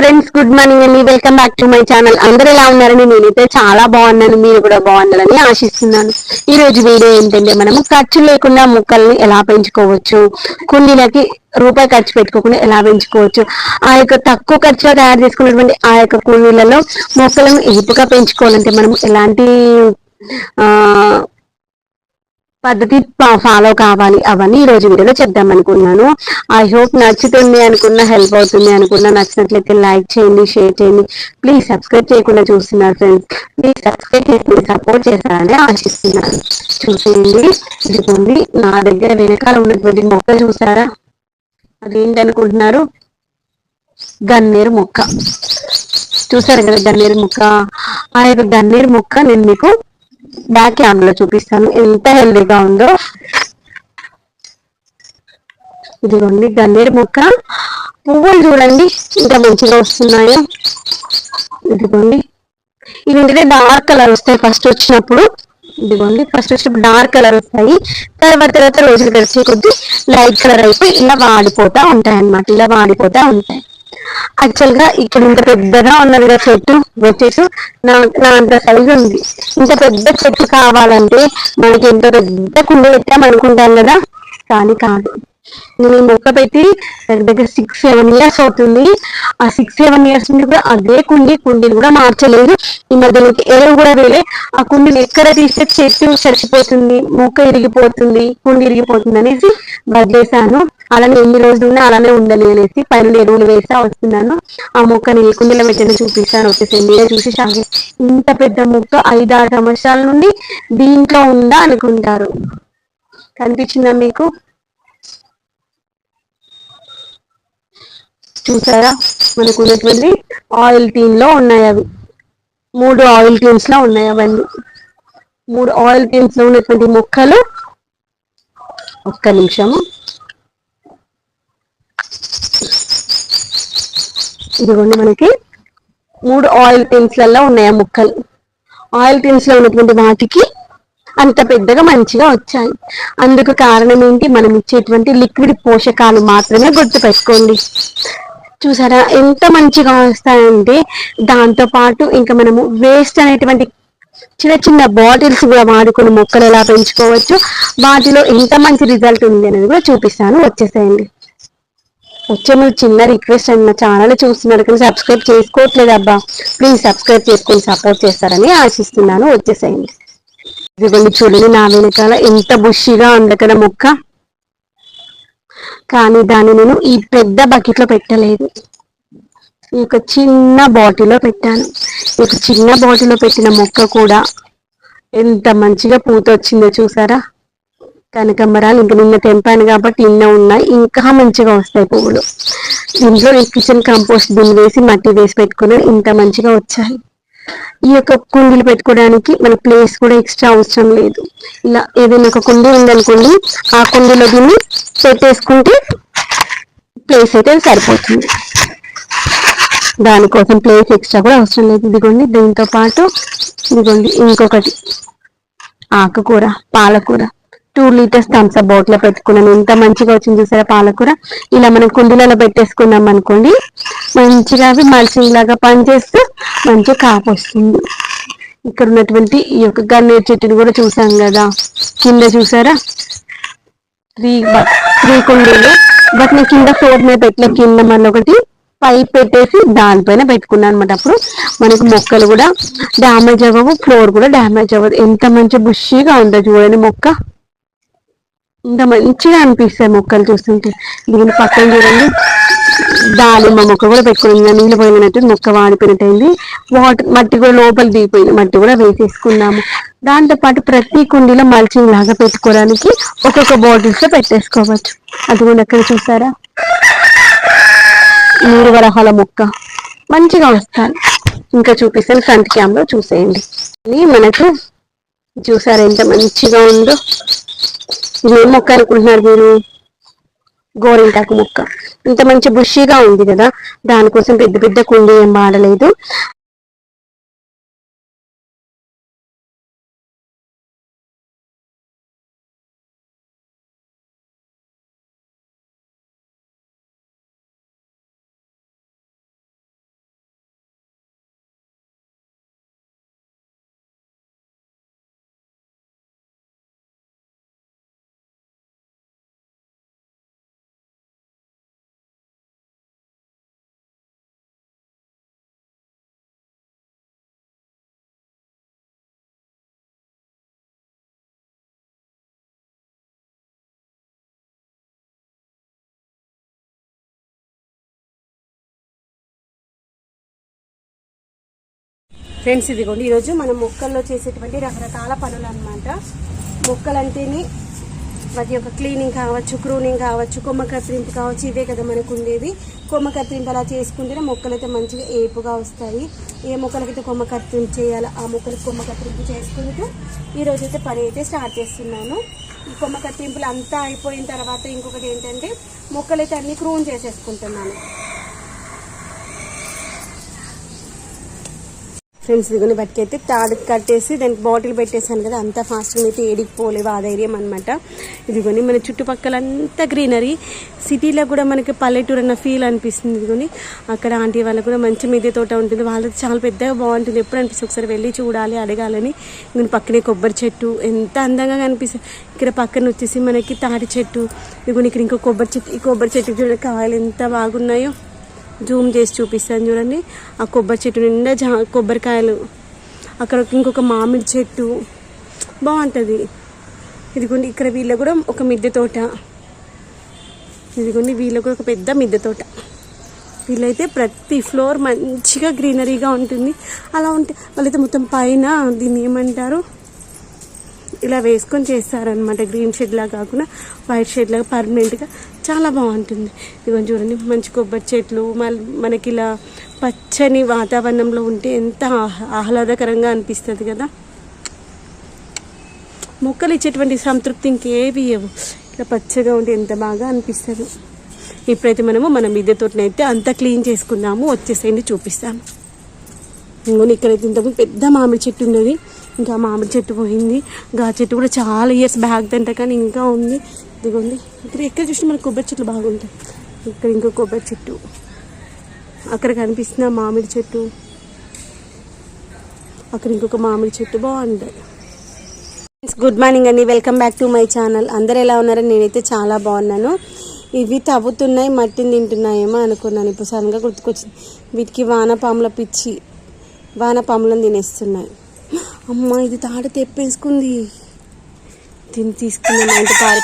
Friends good morning అండి welcome back to my channel అందరూ ఎలా ఉన్నారని నేనైతే చాలా బాగున్నాను. మీరు కూడా బాగున్నారని ఆశిస్తున్నాను. ఈ రోజు వీడియో ఏంటంటే మనము ఖర్చు లేకుండా మొక్కల్ని ఎలా పెంచుకోవచ్చు? కుండీలకి రూపాయి ఖర్చు పెట్టుకోకుండా ఎలా పెంచుకోవచ్చు? ఆ యొక్క తక్కువ ఖర్చులో తయారు చేసుకున్నటువంటి ఆ యొక్క కుండీలలో మొక్కలను ఏపుగా పెంచుకోవాలంటే మనం ఎలాంటి పద్ధతి ఫాలో కావాలి. అవన్నీ ఈ రోజు వీడియోలో చెప్దాం అనుకున్నాను. ఐ హోప్ నచ్చుతుంది అనుకున్న హెల్ప్ అవుతుంది అనుకున్న నచ్చినట్లయితే లైక్ చేయండి షేర్ చేయండి. ప్లీజ్ సబ్స్క్రైబ్ చేయకుండా చూస్తున్నారు ఫ్రెండ్స్ ప్లీజ్ సబ్స్క్రైబ్ చేసి సపోర్ట్ చేస్తారని ఆశిస్తున్నాను. చూసేయండి. ఇదిగోండి నా దగ్గర వెనకాల ఉన్నటువంటి మొక్క చూసారా? అదేంటనుకుంటున్నారు? గన్నేరు మొక్క. చూసారు కదా గన్నేరు మొక్క? ఆ యొక్క గన్నేరు మొక్క నేను మీకు బ్యాక్లో చూపిస్తాను. ఎంత హెల్దీగా ఉందో. ఇదిగోండి గన్నేరు మొక్క. పువ్వులు చూడండి ఇంకా మంచిగా వస్తున్నాయో. ఇదిగోండి. ఇవి ఏంటంటే డార్క్ కలర్ వస్తాయి ఫస్ట్ వచ్చినప్పుడు. ఇదిగోండి ఫస్ట్ వచ్చినప్పుడు డార్క్ కలర్ వస్తాయి. తర్వాత తర్వాత రోజులు గడిచే కొద్దీ లైట్ కలర్ అయిపోయి ఇలా వాడిపోతా ఉంటాయి అన్నమాట ఇలా వాడిపోతా ఉంటాయి. యాక్చువల్గా ఇక్కడ ఇంత పెద్దగా ఉన్నది కదా చెట్టు వచ్చేసి నా నా అంత సైజు ఉంది. ఇంత పెద్ద చెట్టు కావాలంటే మనకి ఎంత పెద్ద కుండ పెట్టామనుకుంటాం కదా? కానీ కాదు. నేను ఈ మొక్క పెట్టి దగ్గర దగ్గర సిక్స్ సెవెన్ ఇయర్స్ అవుతుంది. ఆ సిక్స్ సెవెన్ ఇయర్స్ నుండి కూడా అదే కుండి కుండీని కూడా మార్చలేదు. ఈ మధ్యలోకి ఎరువు కూడా వేలే. ఆ కుండీని ఎక్కడ తీస్తే చెట్టు చచ్చిపోతుంది మొక్క ఇరిగిపోతుంది కుండి ఇరిగిపోతుంది అనేసి వదిలేశాను. అలానే ఎన్ని రోజులు ఉన్నా అలానే ఉండాలి అనేసి పైన ఎరువులు వేస్తా వస్తున్నాను. ఆ మొక్కని ఏ కుండీలో పెట్టిన చూపిస్తాను. వచ్చేసి మీరే చూసి షాకి ఇంత పెద్ద మొక్క ఆరు సంవత్సరాల నుండి దీంట్లో ఉందా అనుకుంటారు. కనిపించిందా మీకు? చూసారా? మనకు ఉన్నటువంటి ఆయిల్ టీన్లో ఉన్నాయి అవి. మూడు ఆయిల్ టీమ్స్లో ఉన్నాయి అవన్నీ. మూడు ఆయిల్ టీమ్స్లో ఉన్నటువంటి మొక్కలు ఒక్క నిమిషము. ఇదిగోండి మనకి. మూడు ఆయిల్ టిన్స్ ఉన్నాయి ఆ ముక్కలు. ఆయిల్ టిన్స్లో ఉన్నటువంటి వాటికి అంత పెద్దగా మంచిగా వచ్చాయి. అందుకు కారణం ఏంటి? మనం ఇచ్చేటువంటి లిక్విడ్ పోషకాలు మాత్రమే గుర్తు పెట్టుకోండి చూసారా? ఎంత మంచిగా వస్తాయంటే దాంతో పాటు ఇంకా మనము వేస్ట్ అనేటువంటి చిన్న చిన్న బాటిల్స్ కూడా వాడుకుని మొక్కలు ఎలా పెంచుకోవచ్చు వాటిలో ఎంత మంచి రిజల్ట్ ఉంది అనేది కూడా చూపిస్తాను. వచ్చేసేయండి. వచ్చే మీరు చిన్న రిక్వెస్ట్ అండి. మా ఛానల్ చూస్తున్నారు కానీ సబ్స్క్రైబ్ చేసుకోవట్లేదు అబ్బా. ప్లీజ్ సబ్స్క్రైబ్ చేసుకొని సపోర్ట్ చేస్తారని ఆశిస్తున్నాను. వచ్చేసేయండి. ఇదిగోండి చూడండి నా వెనకాల ఎంత బుషిగా ఉంది కదా మొక్క. కానీ దాన్ని నేను ఈ పెద్ద బకెట్లో పెట్టలేదు. ఈ యొక్క చిన్న బాటిల్లో పెట్టాను. ఈ యొక్క చిన్న బాటిల్లో పెట్టిన మొక్క కూడా ఎంత మంచిగా పూత వచ్చిందో చూసారా? కనకంబరాలు ఇంక నిన్న తెంపాను కాబట్టి నిన్న ఉన్నాయి. ఇంకా మంచిగా వస్తాయి పువ్వులు. ఇంట్లో కిచెన్ కంపోస్ట్ దీన్ని వేసి మట్టి వేసి పెట్టుకుని ఇంత మంచిగా వచ్చాయి. ఈ యొక్క కుండీలు పెట్టుకోవడానికి మన ప్లేస్ కూడా ఎక్స్ట్రా అవసరం లేదు. ఇలా ఏదైనా ఒక కుండీ ఉందనుకోండి ఆ కుండీలో దీన్ని పెట్టేసుకుంటే ప్లేస్ అయితే సరిపోతుంది. దానికోసం ప్లేస్ ఎక్స్ట్రా కూడా అవసరం లేదు. ఇదిగోండి దీంతో పాటు ఇదిగోండి ఇంకొకటి ఆకుకూర పాలకూర. టూ లీటర్స్ థమ్స్అప్ బాటిల్ పెట్టుకున్నాను. ఎంత మంచిగా వచ్చింది చూసారా పాలకూర? ఇలా మనం కుండీలలో పెట్టేసుకున్నాం అనుకోండి మంచిగా అవి మల్సింగ్ లాగా పనిచేస్తే మంచిగా కాపు వస్తుంది. ఇక్కడ ఉన్నటువంటి ఈ యొక్క గన్నేరు చెట్టుని కూడా చూసాం కదా. కింద చూసారా? త్రీ త్రీ కుండీలు. బట్ నేను కింద ఫోర్ మీద పెట్టిన కింద మళ్ళీ ఒకటి పైప్ పెట్టేసి దానిపైన పెట్టుకున్నాను అనమాట అప్పుడు మనకు మొక్కలు కూడా డ్యామేజ్ అవ్వవు ఫ్లోర్ కూడా డ్యామేజ్ అవ్వదు. ఎంత మంచి బుషిగా ఉందో చూడండి మొక్క. ఇంత మంచిగా అనిపిస్తాయి మొక్కలు చూస్తుంటే. దీని పక్కన చూడండి. దానిమ్మ మొక్క కూడా పెట్టుకున్నాం. నీళ్ళు పోయినట్టు మొక్క వాడిపోయినట్టయింది. వాటర్ మట్టి కూడా లోపల దిగిపోయింది. మట్టి కూడా వేసేసుకున్నాము. దాంతో పాటు ప్రతి కుండీలో మల్చింగ్ లాగా పెట్టుకోవడానికి ఒక్కొక్క బాటిల్స్లో పెట్టేసుకోవచ్చు. అది కూడా ఎక్కడ చూసారా? మూడు వరహాల మొక్క. మంచిగా వస్తాను. ఇంకా చూపిస్తాను. ఫ్రంట్ క్యామ్లో చూసేయండి. మనకు చూసారా ఎంత మంచిగా ఉందో? ఇది ఏం మొక్క అనుకుంటున్నారు మీరు? గోరింటాకు మొక్క. ఇంత మంచి బుషీగా ఉంది కదా దానికోసం పెద్ద పెద్ద కుండీ ఏం వాడలేదు. ఫ్రెండ్స్ ఇదిగోండి ఈరోజు మనం మొక్కల్లో చేసేటువంటి రకరకాల పనులు అనమాట మొక్కలంటేనే వాటి యొక్క క్లీనింగ్ కావచ్చు క్రూనింగ్ కావచ్చు కొమ్మ కత్తిరింపు కావచ్చు ఇవే కదా మనకు ఉండేది కొమ్మ కత్తిరింపు అలా చేసుకుంటేనే మొక్కలు అయితే మంచిగా ఏపుగా వస్తాయి. ఏ మొక్కలకైతే కొమ్మ కత్తిరింపు చేయాలో ఆ మొక్కలకి కొమ్మ కత్తిరింపు చేసుకుంటూ ఈరోజు అయితే పని అయితే స్టార్ట్ చేస్తున్నాను. ఈ కొమ్మ కత్తిరింపులు అంతా అయిపోయిన తర్వాత ఇంకొకటి ఏంటంటే మొక్కలైతే అన్ని క్రూన్ చేసేసుకుంటున్నాను. ఫ్రెండ్స్ ఇదిగోని బట్టికైతే తాడు కట్టేసి దానికి బాటిల్ పెట్టేసాను కదా అంత ఫాస్ట్గా అయితే ఏడికి పోలేవు ఆ ధైర్యం అనమాట ఇదిగోని మన చుట్టుపక్కల అంతా గ్రీనరీ సిటీలో కూడా మనకి పల్లెటూరు అన్న ఫీల్ అనిపిస్తుంది ఇదిగోని. అక్కడ ఆంటీ వాళ్ళకు కూడా మంచి మిద్దె తోట ఉంటుంది. వాళ్ళది చాలా పెద్దగా బాగుంటుంది. ఎప్పుడు అనిపిస్తుంది? ఒకసారి వెళ్ళి చూడాలి అడగాలని. ఇదిగోని పక్కనే కొబ్బరి చెట్టు. ఎంత అందంగా కనిపిస్తుంది. ఇక్కడ పక్కన వచ్చేసి మనకి తాటి చెట్టు. ఇదిగోని ఇక్కడ ఇంకో కొబ్బరి చెట్టు. ఈ కొబ్బరి చెట్టు చూడండి కాయలు ఎంత బాగున్నాయో. జూమ్ చేసి చూపిస్తాను చూడండి. ఆ కొబ్బరి చెట్టు నిండా జా కొబ్బరికాయలు. అక్కడ ఇంకొక మామిడి చెట్టు. బాగుంటుంది. ఇదిగోండి ఇక్కడ వీళ్ళ కూడా ఒక మిద్దె తోట. ఇదిగోండి వీళ్ళ కూడా ఒక పెద్ద మిద్దె తోట. వీళ్ళైతే ప్రతి ఫ్లోర్ మంచిగా గ్రీనరీగా ఉంటుంది. అలా ఉంటే వాళ్ళైతే మొత్తం పైన దీన్ని ఏమంటారు? ఇలా వేసుకొని చేస్తారనమాట గ్రీన్ షెడ్ లాగా కాకుండా వైట్ షెడ్ లాగా పర్మనెంట్గా. చాలా బాగుంటుంది. ఇదిగో చూడండి మంచి కొబ్బరి చెట్లు మళ్ళీ మనకి ఇలా పచ్చని వాతావరణంలో ఉంటే ఎంత ఆహ్లాదకరంగా అనిపిస్తుంది కదా. మొక్కలు ఇచ్చేటువంటి సంతృప్తి ఇంకేవి ఇవ్వవు. ఇట్లా పచ్చగా ఉంటే ఎంత బాగా అనిపిస్తుంది. ఇప్పుడైతే మనము మన మిద్దె తోటనైతే అంతా క్లీన్ చేసుకుందాము. వచ్చేసేయండి చూపిస్తాము ఇంకొని ఇక్కడైతే ఇంతకుముందు పెద్ద మామిడి చెట్టు ఉన్నది. ఇంకా మామిడి చెట్టు పోయింది. ఇంకా ఆ చెట్టు కూడా చాలా ఇయర్స్ బ్యాక్ తింట కానీ ఇంకా ఉంది. ఇదిగోండి. ఇక్కడ ఎక్కడ చూసినా మనకి కొబ్బరి చెట్లు బాగుంటాయి. ఇక్కడ ఇంకో కొబ్బరి చెట్టు. అక్కడ కనిపిస్తున్న మామిడి చెట్టు. అక్కడ ఇంకొక మామిడి చెట్టు బాగుంటాయి. గుడ్ మార్నింగ్ అండి. Welcome back to my channel అందరు ఎలా ఉన్నారని నేనైతే చాలా బాగున్నాను. ఇవి తవ్వుతున్నాయి మట్టిని తింటున్నాయేమో అనుకున్నాను. ఇప్పుడు సడన్గా గుర్తుకొచ్చింది. వీటికి వానపాముల పిచ్చి వానపాములను తినేస్తున్నాయి. అమ్మ ఇది తాడు తెప్పేసుకుంది. తిని తీసుకున్నాను అంటే పారి